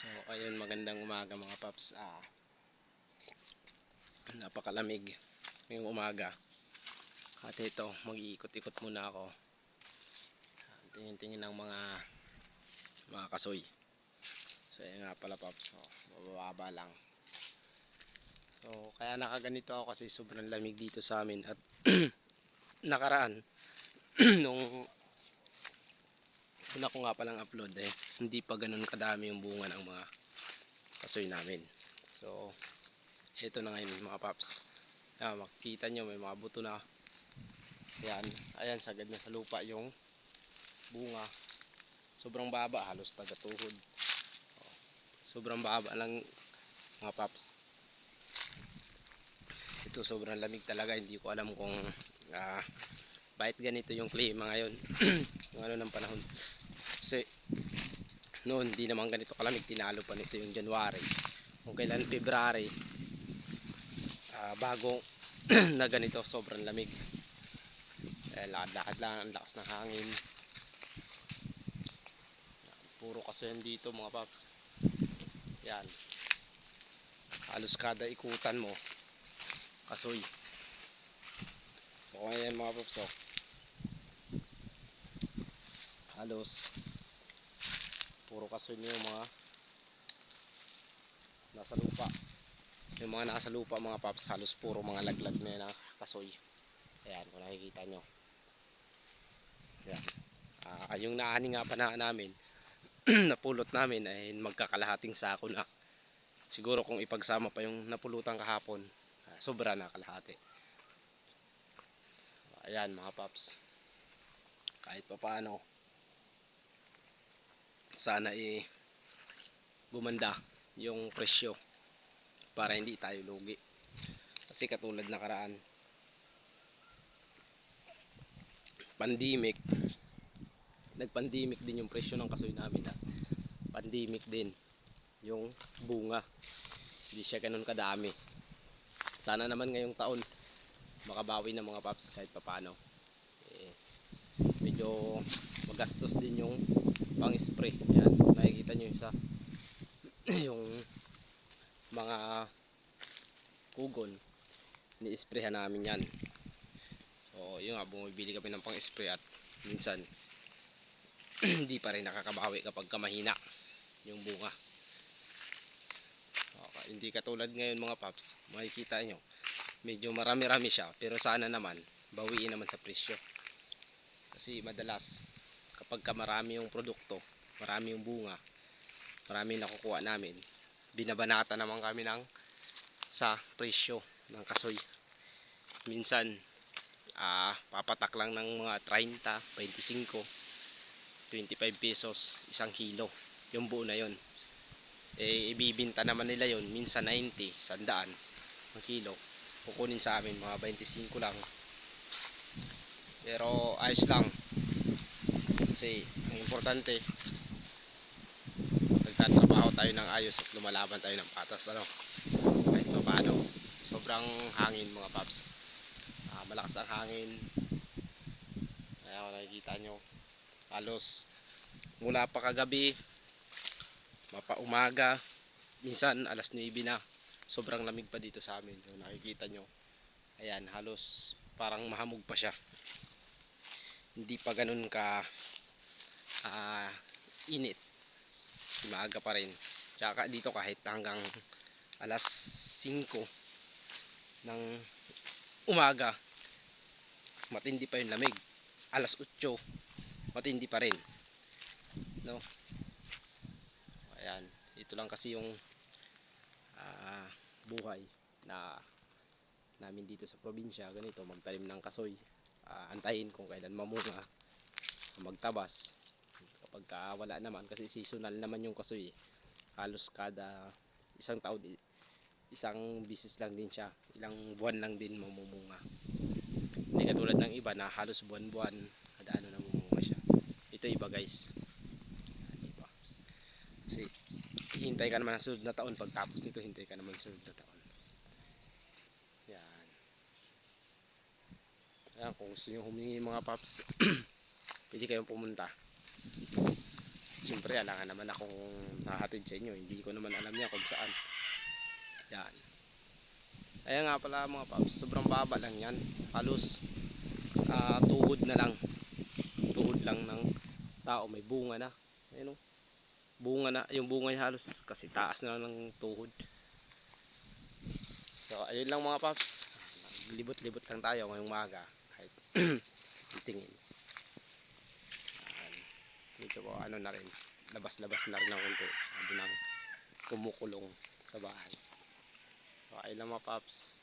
So, ayun, magandang umaga mga paps. Ah, napakalamig ngayong umaga. At ito, mag-iikot-ikot muna ako. Tingin-tingin ng mga mga kasoy. So, ayun nga pala paps. Oh, mababa lang. So, kaya nakaganito ako kasi sobrang lamig dito sa amin. At nakaraan, nung una ko nga palang upload eh, hindi pa ganun kadami yung bunga ng mga kasoy namin. So, ito na ngayon mga paps. Ayan, makikita nyo may mga buto na. Ayan, ayan sagad na sa lupa yung bunga. Sobrang baba, halos tagatuhod. Sobrang baba lang mga paps. Ito sobrang lamig talaga, hindi ko alam kung ah, bakit ganito yung klima ngayon. yung ano ng panahon. Kasi noon hindi naman ganito kalamig, tinalo pa nito yung January. Kung kailan February, ah, bago na ganito, sobrang lamig. Eh, lakad-lakad lang, ang lakas ng hangin. Puro kasi dito mga paps. Yan. Halos kada ikutan mo, kasoy. So, ayan mga paps, oh. Halos puro kasoy yung mga nasa lupa. Yung mga nasa lupa mga paps, halos puro mga laglag na na kasoy. Ayan, kung nakikita nyo. Ayan. Ah, yung naani nga pa na namin, napulot namin ay magkakalahating sako na. Siguro kung ipagsama pa yung napulutan kahapon, ah, sobra na kalahati. Ayan mga paps. Kahit pa paano, sana i gumanda yung presyo para hindi tayo lugi. Kasi katulad na karaan, pandemic, nag-pandemic din yung presyo ng kasoy namin at pandemic din yung bunga. Hindi siya ganun kadami. Sana naman ngayong taon makabawi ng mga paps kahit papano. Eh, medyo magastos din yung pang spray. Yan, nakikita nyo yung sa yung mga kugon ni-sprayhan namin yan. So, yun nga, bumibili kami ng pang spray at minsan hindi pa rin nakakabawi kapag kamahina yung bunga. Okay, hindi katulad ngayon mga paps, makikita nyo, medyo marami-rami siya, pero sana naman, bawiin naman sa presyo. Kasi madalas, kapag ka marami yung produkto, marami yung bunga, marami nakukuha namin, binabanata naman kami ng sa presyo ng kasoy. Minsan, ah papatak lang ng mga 30, 25, 25 pesos isang kilo. Yung buo na yon. Eh, ibibinta naman nila yon minsan 90, 100 ang kilo. Kukunin sa amin mga 25 lang. Pero ayos lang. Kasi ang importante nagtatrabaho tayo ng ayos at lumalaban tayo ng patas ano. Kahit pa paano. Sobrang hangin mga paps. Ah, malakas ang hangin. Kaya kung nakikita nyo, halos mula pa kagabi, mapa umaga, minsan alas 9 na. Sobrang lamig pa dito sa amin. Kung nakikita nyo, ayan, halos parang mahamog pa siya. Hindi pa ganun ka ah, init. Kasi maaga pa rin. Tsaka dito kahit hanggang alas 5 ng umaga, matindi pa yung lamig. Alas 8, matindi pa rin. No? Ayan, ito lang kasi yung ah, buhay na namin dito sa probinsya. Ganito, magtanim ng kasoy. Ah, antayin kung kailan mamunga. Magtabas. Kapag ka wala naman, kasi seasonal naman yung kasoy. eh. Halos kada isang taon, isang bisis lang din siya. Ilang buwan lang din mamumunga. Hindi katulad ng iba na halos buwan-buwan kada ano namumunga siya. Ito iba guys. Iba. Kasi hintay ka naman ng sunod na taon. Pagtapos nito, hintay ka naman sunod na taon. Yan. Ayan, kung gusto nyo humingi mga paps, pwede kayong pumunta. Siyempre alangan naman akong hahatid sa inyo. Hindi ko naman alam niya kung saan. Yan. Ayan nga pala mga paps, sobrang baba lang yan. Halos ah, tuhod na lang. Tuhod lang ng tao. May bunga na. Ayun o. Bunga na. Yung bunga niya halos kasi taas na lang ng tuhod. So ayun lang mga paps. Libot-libot lang tayo ngayong maga. Kahit titingin. Dito po ano na rin. Labas-labas na rin ng unti. Sabi ng kumukulong sa bahay. Ayun lang mga paps.